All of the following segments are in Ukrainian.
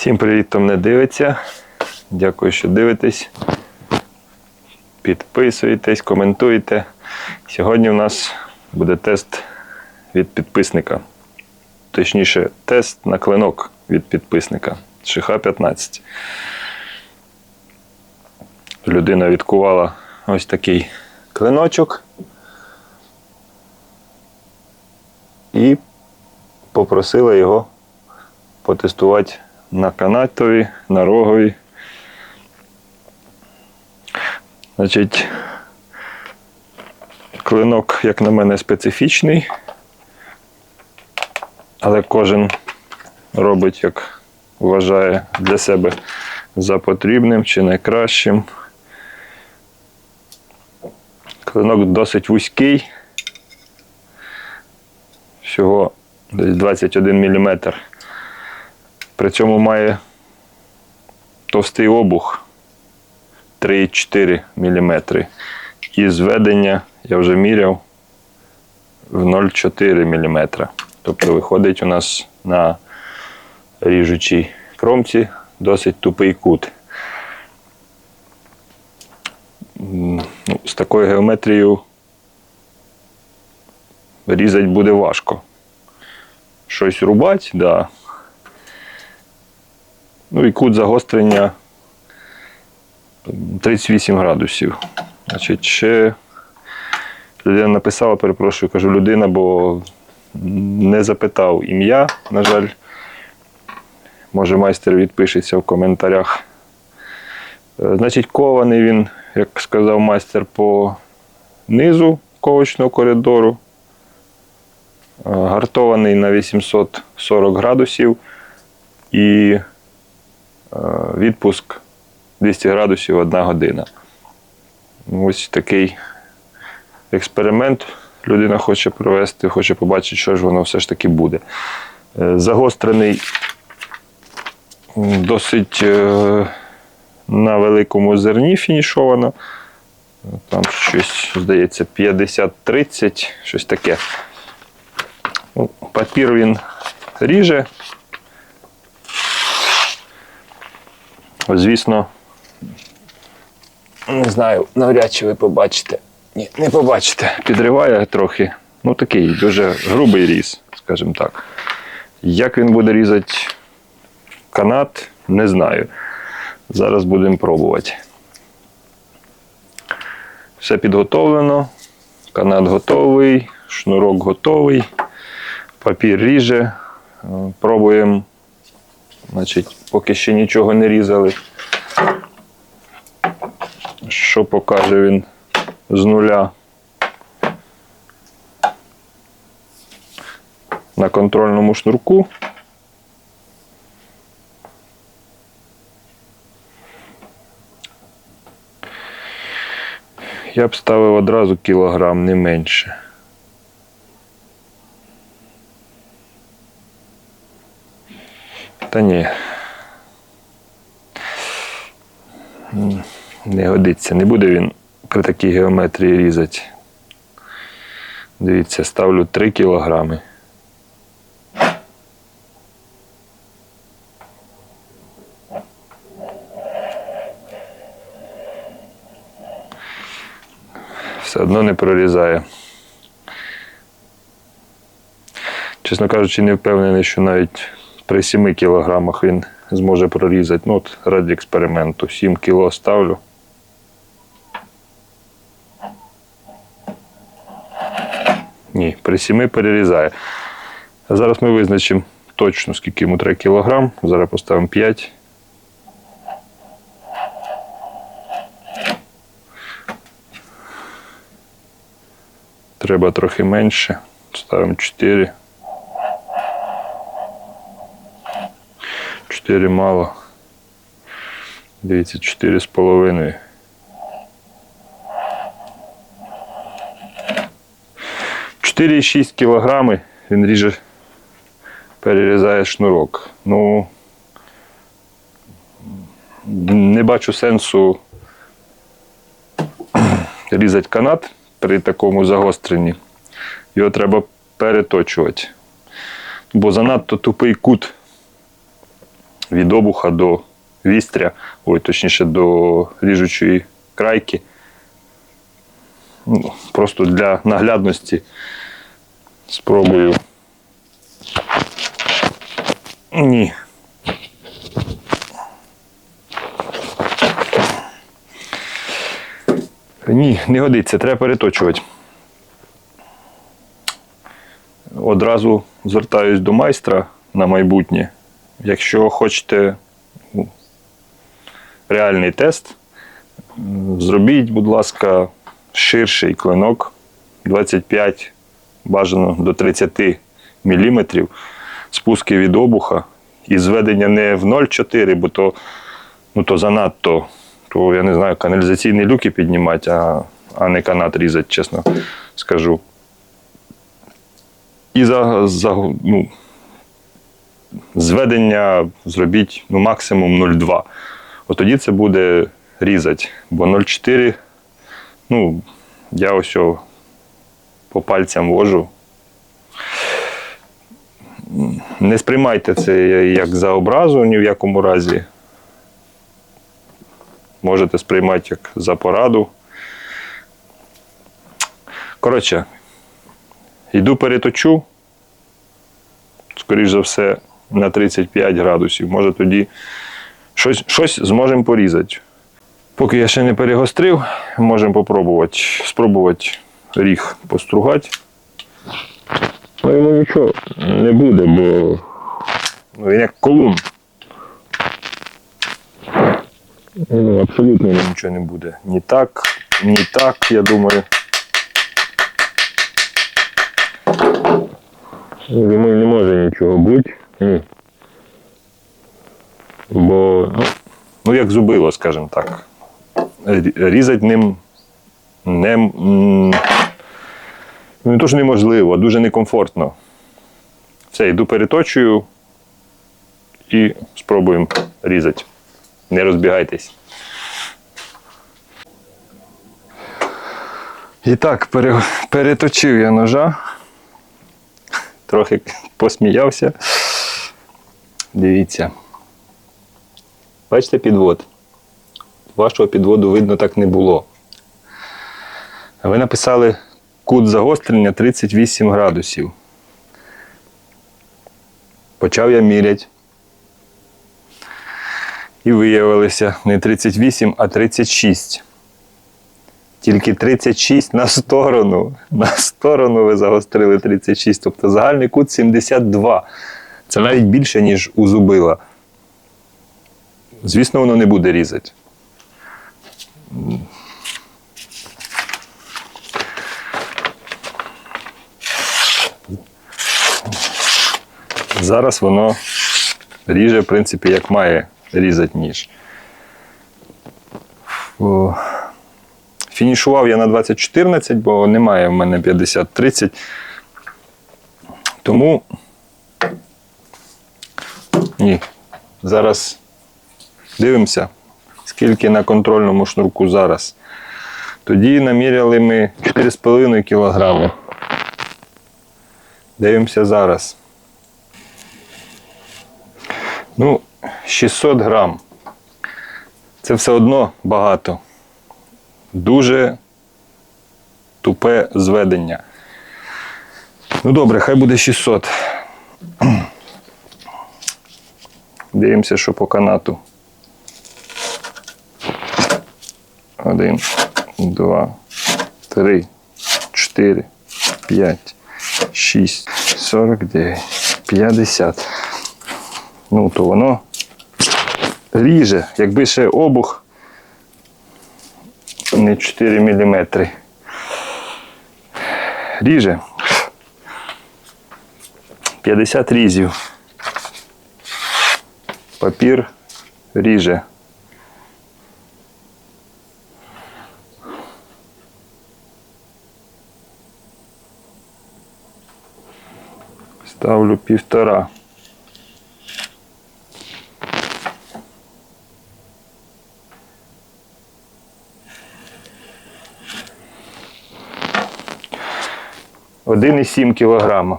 Всім привіт, хто мене дивиться. Дякую, що дивитесь. Підписуєтесь, коментуєте. Сьогодні у нас буде тест від підписника. Точніше, тест на клинок від підписника Шиха 15. Людина відкувала ось такий клиночок. І попросила його потестувати на канатові, на рогові. Значить, клинок, як на мене, специфічний, але кожен робить, як вважає для себе за потрібним чи найкращим. Клинок досить вузький, всього десь 21 мм. При цьому має товстий обух 3,4 мм. І зведення я вже міряв в 0,4 мм. Тобто виходить у нас на ріжучій кромці досить тупий кут. Ну, з такою геометрією різати буде важко. Щось рубати, да. Ну і кут загострення 38 градусів. Значить, ще людина написала, перепрошую, кажу людина, бо не запитав ім'я, на жаль. Може, майстер відпишеться в коментарях. Е, Значить, кований він, як сказав майстер, по низу ковочного коридору. Е, Гартований на 840 градусів і відпуск 200 градусів 1 година. Ось такий експеримент людина хоче провести, хоче побачити, що ж воно все ж таки буде. Е, Загострений досить е, на великому зерні фінішовано. Там щось, здається, 50-30, щось таке. Ну, Папір він ріже. Звісно, не знаю, навряд чи ви побачите. Ні, не побачите. Підриває трохи. Ну, такий дуже грубий різ, скажімо так. Як він буде різати канат, не знаю. Зараз будемо пробувати. Все підготовлено. Канат готовий, шнурок готовий, папір ріже. Пробуємо. Значить, поки ще нічого не різали. Що покаже він з нуля? На контрольному шнурку. Я б ставив одразу кілограм, не менше. Та ні. Не годиться, не буде він при такій геометрії різати. Дивіться, ставлю 3 кілограми. Все одно не прорізає. Чесно кажучи, не впевнений, що навіть при 7 кілограмах він зможе прорізати. Ну, от раді експерименту. 7 кіло ставлю. Ні, при 7 перерізає. Зараз ми визначимо точно, скільки йому 3 кілограм. Зараз поставимо 5. Треба трохи менше. Ставимо 4. 4 мало. Дивіться, 4 з половиною. Чотири шість кілограми він ріже, перерізає шнурок. Ну не бачу сенсу різати канат при такому загостренні. Його треба переточувати. Бо занадто тупий кут від обуха до вістря, ой, точніше, до ріжучої крайки. Ну, Просто для наглядності спробую. Ні. Ні, не годиться, треба переточувати. Одразу звертаюсь до майстра на майбутнє. Якщо хочете ну, реальний тест, зробіть, будь ласка, ширший клинок 25, бажано до 30 мм, спуски від обуха і зведення не в 0,4, бо то, ну, то занадто, то я не знаю, каналізаційні люки піднімати, а, а не канат різати, чесно скажу. І за, за ну, зведення зробіть ну, максимум 0,2. От тоді це буде різати. Бо 0,4, ну, я ось о по пальцям вожу. Не сприймайте це як за образу ні в якому разі. Можете сприймати як за пораду. Коротше, йду переточу, скоріш за все, на 35 градусів. Може тоді щось, щось зможемо порізати. Поки я ще не перегострив, можемо попробувати, спробувати ріг постругати. Ну, йому нічого не буде, бо ну, він як колун. Ну, абсолютно нічого не буде. Ні так, ні так, я думаю. Йому не може нічого бути. Ні. Бо, ну, ну як зубило, скажімо так. Рі- Різати ним не, ну, не то, що неможливо, а дуже некомфортно. Все, йду переточую і спробуємо різати. Не розбігайтесь. І так, пере- переточив я ножа. Трохи посміявся. Дивіться. Бачите підвод? Вашого підводу видно так не було. Ви написали кут загострення 38 градусів. Почав я міряти. І виявилося не 38, а 36. Тільки 36 на сторону. На сторону ви загострили 36. Тобто загальний кут 72. Це навіть більше, ніж у зубила. Звісно, воно не буде різати. Зараз воно ріже, в принципі, як має різати ніж. Фінішував я на 2014, бо немає в мене 50-30. Тому ні. Зараз дивимося, скільки на контрольному шнурку зараз. Тоді наміряли ми 4,5 кг. Дивимося зараз. Ну, 600 грам. Це все одно багато. Дуже тупе зведення. Ну добре, хай буде 600. Дивимося, що по канату. Один, два, три, чотири, п'ять, шість, сорок дев'ять, п'ятдесят. Ну, то воно ріже, якби ще обух не 4 мм. Ріже. 50 різів. Папір ріже. Ставлю півтора. Один і сім кілограма.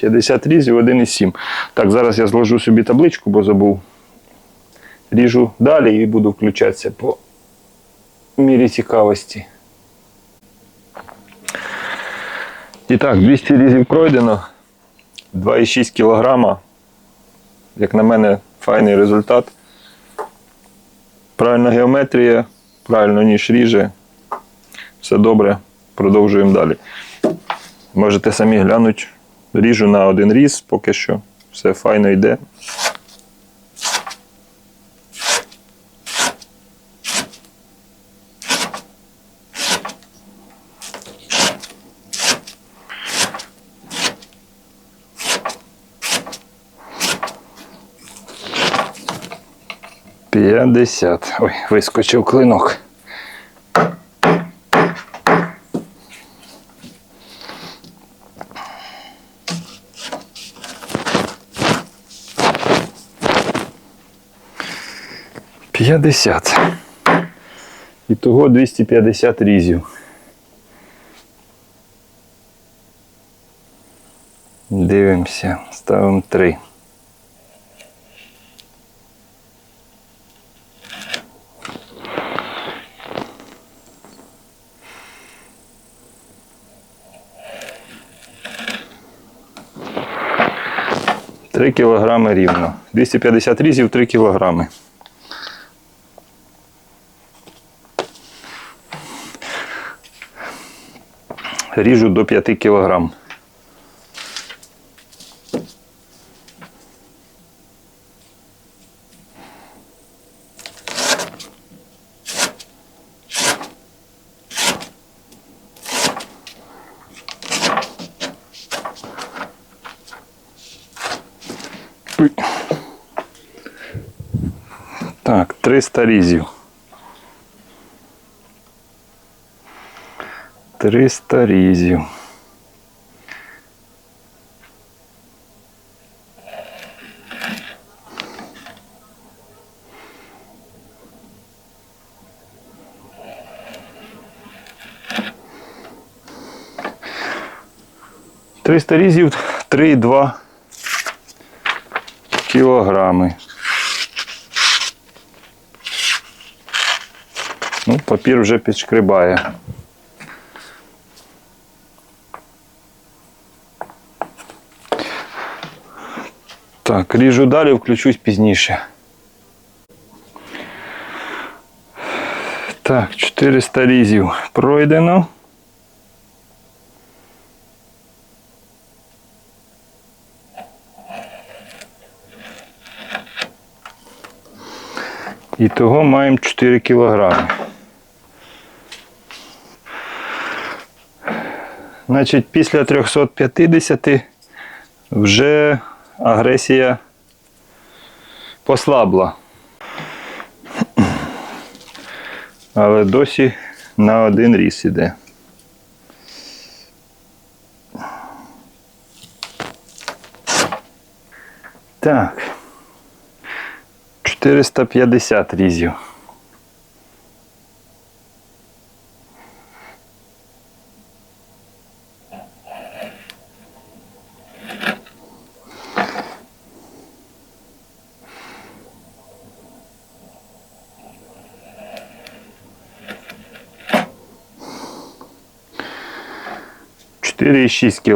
50 різів, 1,7. Так, зараз я зложу собі табличку, бо забув. ріжу далі і буду включатися по мірі цікавості. І так, 200 різів пройдено. 2,6 кг. Як на мене, файний результат. Правильна геометрія, правильно ніж ріже. Все добре. Продовжуємо далі. Можете самі глянути. Ріжу на один різ поки що. Все файно йде. П'ятдесят. Ой, вискочив клинок. П'ятдесят. Ітого 250 різів. Дивимося, ставимо три. Три кілограми рівно. 250 різів 3 кілограми. Ріжу до 5 кілограм. Так, 300 різів. 300 різів. Триста різів 3,2 кілограми. Ну, папір вже підшкрибає. Так, ріжу далі, включусь пізніше. Так, 400 різів пройдено. І того маємо 4 кілограми. Значить, після 350 вже агресія послабла. Але досі на один ріс іде. Так. 450 різів. Чотири і шість.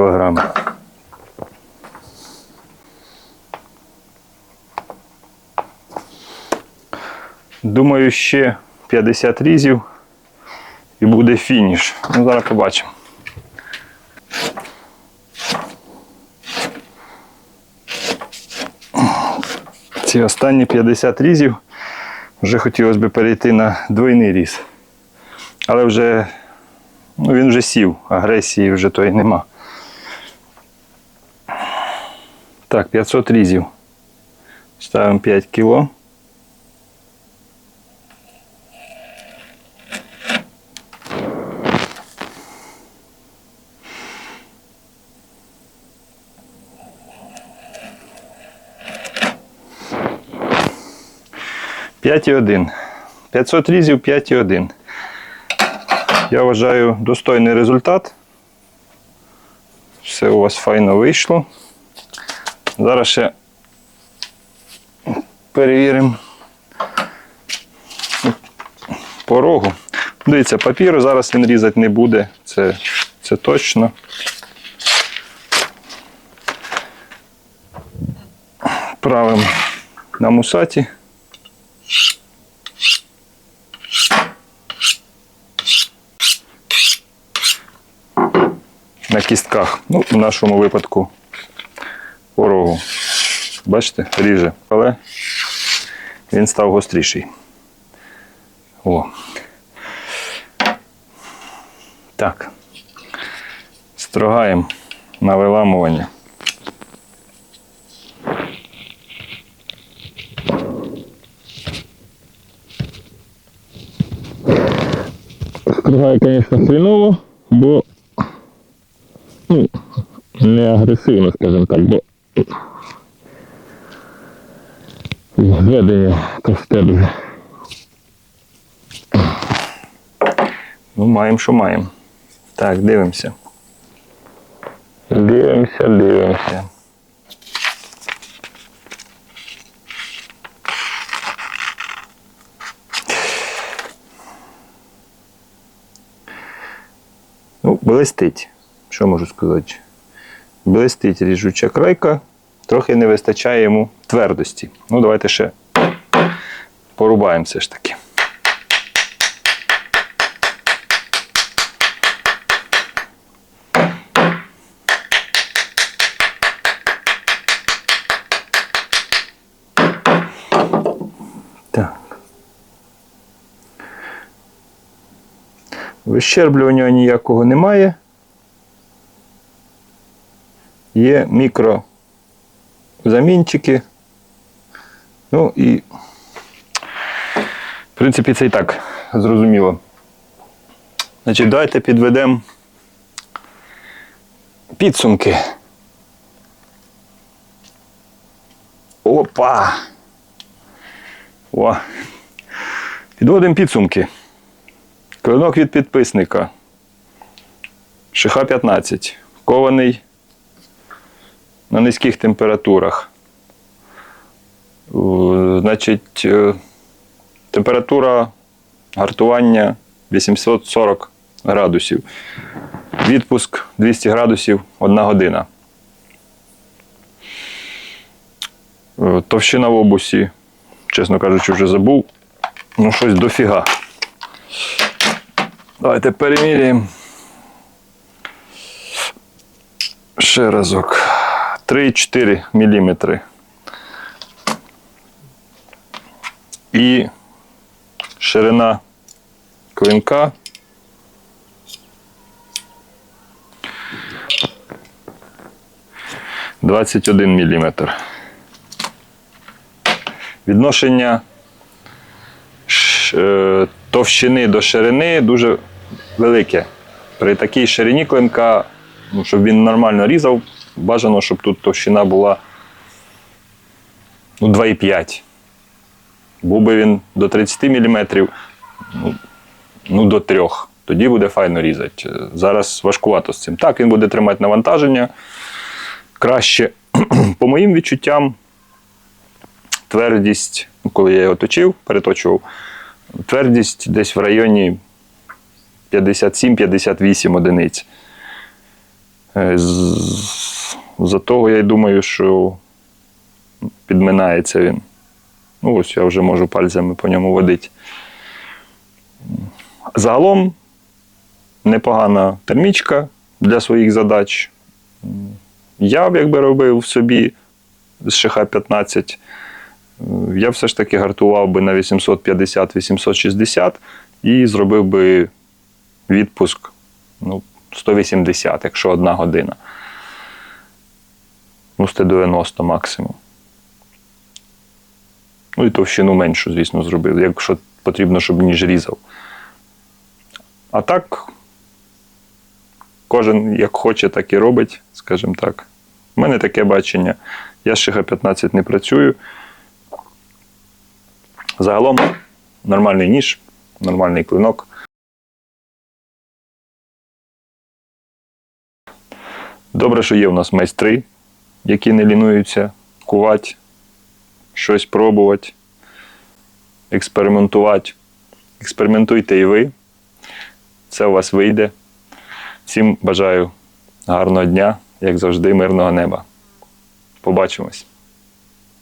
Думаю, ще 50 різів і буде фініш. Ну, зараз побачимо. Ці останні 50 різів вже хотілося б перейти на двойний різ. Але вже ну, він вже сів, агресії вже тої нема. Так, 500 різів. Ставимо 5 кіло. П'ять і один. 500 різів 5,1. Я вважаю достойний результат. Все у вас файно вийшло. Зараз ще перевіримо порогу. Дивіться, папіру зараз він різати не буде, це, це точно. Правим на мусаті. На кістках. Ну, в нашому випадку порогу. Бачите, ріже, але він став гостріший. О. Так. Строгаємо на виламування. Стригає, звісно, хреново, бо ну, не агресивно, скажімо так, бо зведення костелі. Ну, маємо, що маємо. Так, дивимося. Дивимося, дивимося. Ну, блистить. Що можу сказати? Блистить ріжуча крайка, трохи не вистачає йому твердості. Ну, давайте ще порубаємо все ж таки. Так. Вищерблювання ніякого немає. Є мікрозамінчики. Ну і, в принципі, це і так зрозуміло. Значить, давайте підведемо підсумки. Опа! О! Підводимо підсумки. Клинок від підписника. Шиха 15. Кований на низьких температурах. Значить, е, температура гартування 840 градусів. Відпуск 200 градусів 1 година. Е, Товщина в обусі, чесно кажучи, вже забув. Ну, щось дофіга. Давайте переміряємо. Ще разок. 3-4 мм. І ширина клинка. Двадцять один міліметр. Відношення е, товщини до ширини дуже велике. При такій ширині клинка, ну, щоб він нормально різав, бажано, щоб тут товщина була ну, 2,5. Був би він до 30 мм, ну, ну до 3. Тоді буде файно різати. Зараз важкувато з цим. Так, він буде тримати навантаження краще. По моїм відчуттям, твердість, ну, коли я його точив, переточував, твердість десь в районі 57-58 одиниць. Е, За того я й думаю, що підминається він. Ну, ось я вже можу пальцями по ньому водити. Загалом непогана термічка для своїх задач. Я б якби робив собі з ШХ 15, я все ж таки гартував би на 850-860 і зробив би відпуск ну, 180, якщо одна година. Ну, 190 максимум. Ну і товщину меншу, звісно, зробив, якщо потрібно, щоб ніж різав. А так, кожен як хоче, так і робить, скажімо так. У мене таке бачення. Я з ШХ 15 не працюю. Загалом нормальний ніж, нормальний клинок. Добре, що є в нас майстри, які не лінуються кувати, щось пробувати, експериментувати. експериментуйте і ви. Це у вас вийде. Всім бажаю гарного дня, як завжди, мирного неба. Побачимось.